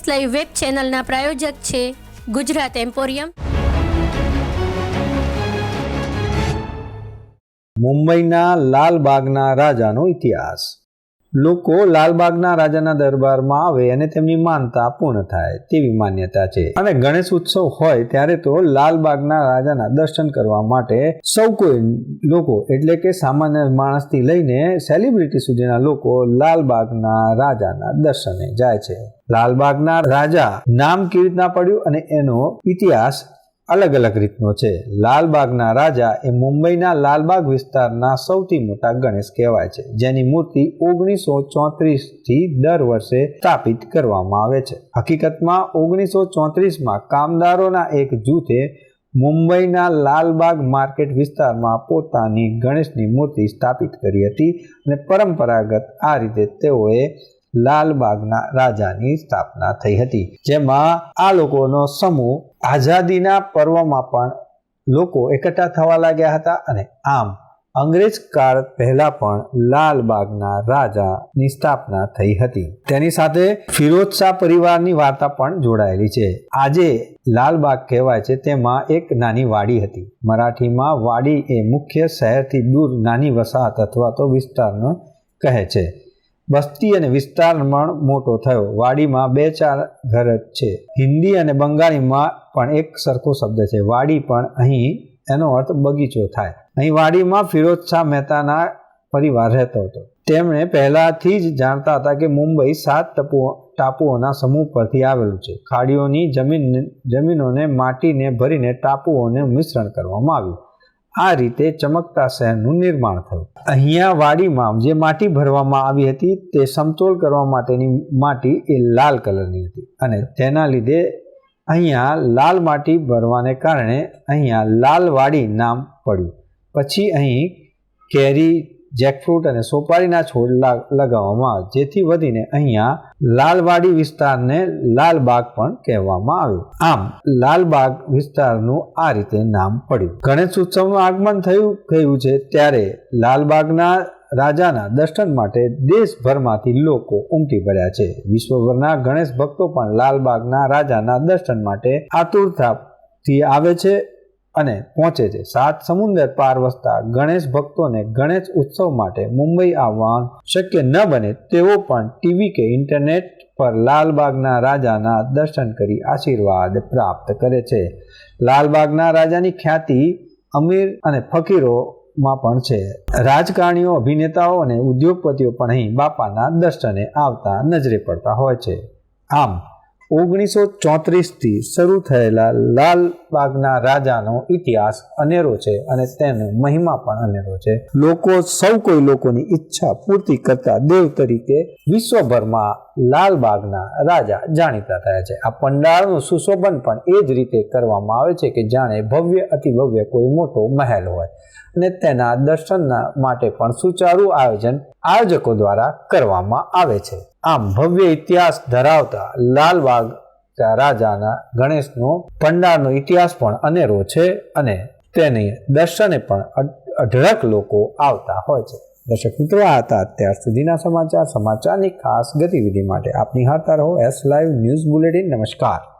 S live web ચેનલના પ્રાયોજક છે Gujarat emporium. મુંબઈના લાલબાગના રાજાનો ઇતિહાસ. લોકો લાલબાગના રાજાના દરબારમાં આવે અને તેમની માનતા પૂર્ણ થાય તેવી માન્યતા છે. અને ગણેશ ઉત્સવ હોય ત્યારે તો લાલબાગના રાજાના દર્શન કરવા માટે સૌ કોઈ લોકો, એટલે કે સામાન્ય માણસથી લઈને સેલિબ્રિટી સુધીના લોકો લાલબાગના રાજાના દર્શને જાય છે. લાલબાગના રાજા નામ કેવી રીતના પડ્યું અને એનો ઇતિહાસ અલગ અલગ રીતનો છે. લાલબાગના રાજા એ મુંબઈના લાલબાગ વિસ્તારના સૌથી મોટા ગણેશ કહેવાય છે, જેની મૂર્તિ ઓગણીસો ચોત્રીસથી દર વર્ષે સ્થાપિત કરવામાં આવે છે. હકીકતમાં ઓગણીસો ચોત્રીસમાં કામદારોના એક જૂથે મુંબઈના લાલબાગ માર્કેટ વિસ્તારમાં પોતાની ગણેશની મૂર્તિ સ્થાપિત કરી હતી અને પરંપરાગત આ રીતે તેઓએ લાલબાગના રાજાની સ્થાપના થઈ હતી, જેમાં આ લોકોનો સમૂહ આઝાદીના પર્વમાં પણ લોકો એકઠા થવા લાગ્યા હતા અને આમ અંગ્રેજ કાળ પહેલા પણ લાલબાગના રાજાની સ્થાપના થઈ હતી. તેની સાથે ફિરોજ શાહ પરિવારની વાર્તા પણ જોડાયેલી છે. આજે લાલબાગ કહેવાય છે તેમાં એક નાની વાડી હતી. મરાઠીમાં વાડી એ મુખ્ય શહેરથી દૂર નાની વસાહત અથવા તો વિસ્તારનો કહે છે. વસ્તી અને વિસ્તાર પણ મોટો થયો. વાડીમાં બે ચાર ઘર છે. હિન્દી અને બંગાળીમાં પણ એક સરખો શબ્દ છે. વાડી પણ અહીં, એનો અર્થ બગીચો થાય. અહીં વાડીમાં ફિરોજ શાહ મહેતાના પરિવાર રહેતો હતો. તેમણે પહેલાથી જ જાણતા હતા કે મુંબઈ સાત ટપુઓ, ટાપુઓના સમૂહ પરથી આવેલું છે. ખાડીઓની જમીન, જમીનોને માટીને ભરીને ટાપુઓને મિશ્રણ કરવામાં આવ્યું. આ રીતે ચમકતા શહેરનું નિર્માણ થયું. અહીંયા વાડીમાં જે માટી ભરવામાં આવી હતી તે સમતોલ કરવા માટેની માટી એ લાલ કલરની હતી અને તેના લીધે અહીંયા લાલ માટી ભરવાને કારણે અહીંયા લાલવાડી નામ પડ્યું. પછી અહીં કેરી જેકફ્રૂટ અને સોપારીના છોડ લગાવવામાં આવે. જેથી વધીને અહીંયા લાલવાડી વિસ્તારને લાલબાગ પણ કહેવામાં આવ્યું. આમ, લાલબાગ વિસ્તારનું આ રીતે નામ પડ્યું. ગણેશ ઉત્સવનું આગમન થયું, ગયું છે ત્યારે લાલબાગના રાજાના દર્શન માટે દેશભરમાંથી લોકો ઉમટી પડ્યા છે. વિશ્વભરના ગણેશ ભક્તો પણ લાલબાગના રાજાના દર્શન માટે આતુરતાથી આવે છે. અને પહોંચે છે. સાત સમુદ્ર પાર વસતા ગણેશ ભક્તોને ગણેશ ઉત્સવ માટે મુંબઈ આવવાનું શક્ય ન બને તેઓ પણ ટીવી કે ઇન્ટરનેટ પર લાલબાગના રાજાના દર્શન કરી આશીર્વાદ પ્રાપ્ત કરે છે. લાલબાગના રાજાની ખ્યાતિ અમીર અને ફકીરોમાં પણ છે. રાજકારણીઓ, અભિનેતાઓ અને ઉદ્યોગપતિઓ પણ અહીં બાપાના દર્શને આવતા નજરે પડતા હોય છે. આમ ઓગણીસો ચોત્રીસથી શરૂ થયેલા લાલબાગના રાજાનો ઇતિહાસ અનેરો છે અને તેનો મહિમા પણ અનેરો છે. લોકો સૌ કોઈ લોકોની ઈચ્છા પૂર્તિ કરતા દેવ તરીકે વિશ્વભરમાં લાલબાગના રાજા જાણીતા થયા છે. આ પંડાળનું સુશોભન પણ એ જ રીતે કરવામાં આવે છે કે જાણે ભવ્ય અતિ ભવ્ય કોઈ મોટો મહેલ હોય અને તેના દર્શનના માટે પણ સુચારું આયોજન આયોજકો દ્વારા કરવામાં આવે છે. આમ ભવ્ય ઇતિહાસ ધરાવતા લાલબાગ રાજાના ગણેશનો પંડાળનો ઇતિહાસ પણ અનેરો છે અને તેને દર્શને પણ અઢળક લોકો આવતા હોય છે. દર્શક મિત્રો, આ હતા અત્યાર સુધીના સમાચાર. સમાચારની ખાસ ગતિવિધિ માટે આપની હાથ રહો. એસ લાઈવ ન્યૂઝ બુલેટિન નમસ્કાર.